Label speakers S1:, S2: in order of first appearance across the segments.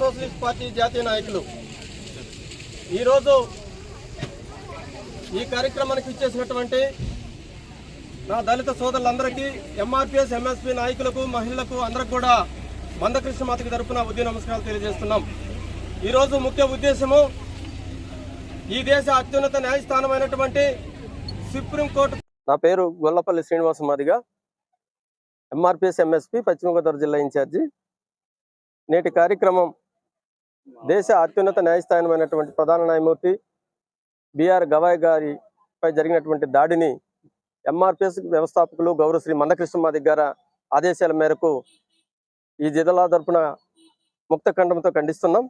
S1: Socialist party జాతీయ నాయకులు ఈరోజు ఈ కార్యక్రమానికి ఇచ్చేసినటువంటి నా దళిత సోదరులందరికీ ఎంఆర్పిఎస్ ఎంఎస్పి నాయకులకు మహిళలకు అందరికి కూడా మందకృష్ణ మాతకి తరపున ఉద్య నమస్కారాలు తెలియజేస్తున్నాం. ఈరోజు ముఖ్య ఉద్దేశము ఈ దేశ అత్యున్నత న్యాయస్థానమైనటువంటి సుప్రీంకోర్టు నా పేరు గొల్లపల్లి శ్రీనివాస మాదిగా. ఎంఆర్పిఎస్ ఎంఎస్పి పశ్చిమ గోదావరి జిల్లా ఇన్ఛార్జి. నేటి కార్యక్రమం దేశ అత్యున్నత న్యాయస్థానమైనటువంటి ప్రధాన న్యాయమూర్తి బిఆర్ గవాయ్ గారిపై జరిగినటువంటి దాడిని ఎంఆర్పిఎస్ వ్యవస్థాపకులు గౌరవశ్రీ శ్రీ మాదిగ్ గారి ఆదేశాల మేరకు ఈ జిల్లా తరపున ముక్త ఖండంతో ఖండిస్తున్నాం.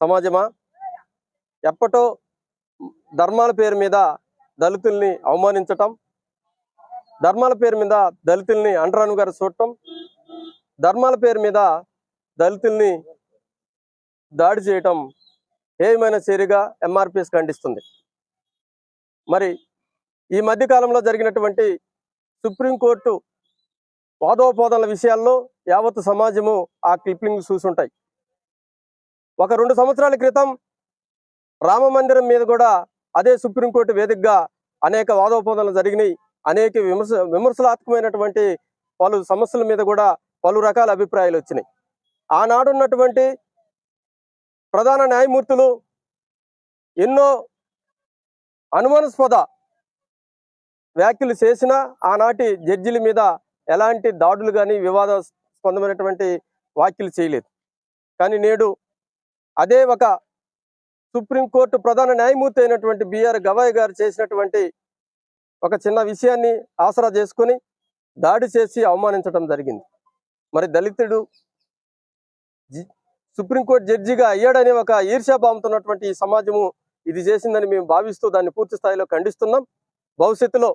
S1: సమాజమా ఎప్పటో ధర్మాల పేరు మీద దళితుల్ని అవమానించటం ధర్మాల పేరు మీద దళితుల్ని అండరాను గారు చూడటం ధర్మాల పేరు మీద దళితుల్ని దాడి చేయటం ఏమైనా చర్యగా ఎంఆర్పిఎస్ ఖండిస్తుంది. మరి ఈ మధ్యకాలంలో జరిగినటువంటి సుప్రీంకోర్టు వాదోపోదల విషయాల్లో యావత్ సమాజము ఆ క్లిప్పింగ్ చూసుంటాయి. ఒక రెండు సంవత్సరాల క్రితం రామ మందిరం మీద కూడా అదే సుప్రీంకోర్టు వేదికగా అనేక వాదోపవాదాలు జరిగినాయి. అనేక విమర్శ విమర్శనాత్మకమైనటువంటి పలు సమస్యల మీద కూడా పలు రకాల అభిప్రాయాలు వచ్చినాయి. ఆనాడున్నటువంటి ప్రధాన న్యాయమూర్తులు ఎన్నో అనుమానాస్పద వ్యాఖ్యలు చేసినా ఆనాటి జడ్జిల మీద ఎలాంటి దాడులు కానీ వివాదాస్పదమైనటువంటి వ్యాఖ్యలు చేయలేదు. కానీ నేడు అదే ఒక సుప్రీంకోర్టు ప్రధాన న్యాయమూర్తి అయినటువంటి బిఆర్ గవాయ్ గారు చేసినటువంటి ఒక చిన్న విషయాన్ని ఆసరా చేసుకొని దాడి చేసి అవమానించడం జరిగింది. మరి దళితుడు సుప్రీంకోర్టు జడ్జిగా అయ్యాడని ఒక ఈర్ష్యాభావంతున్నటువంటి ఈ సమాజము ఇది చేసిందని మేము భావిస్తూ దాన్ని పూర్తి స్థాయిలో ఖండిస్తున్నాం. భవిష్యత్తులో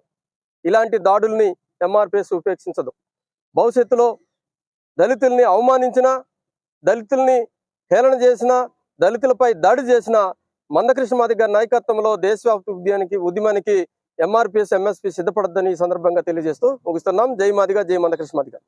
S1: ఇలాంటి దాడుల్ని ఎంఆర్పిఎస్ ఉపేక్షించదు. భవిష్యత్తులో దళితుల్ని అవమానించిన దళితుల్ని హేళన చేసిన దళితులపై దాడి చేసిన మందకృష్ణ మాది నాయకత్వంలో దేశవ్యాప్త ఉద్యమానికి ఉద్యమానికి ఎంఆర్పిఎస్ ఎంఎస్పి సిద్ధపడద్దని ఈ సందర్భంగా తెలియజేస్తూ ముగిస్తున్నాం. జై మాదిగా జై మందకృష్ణ మాదిగా.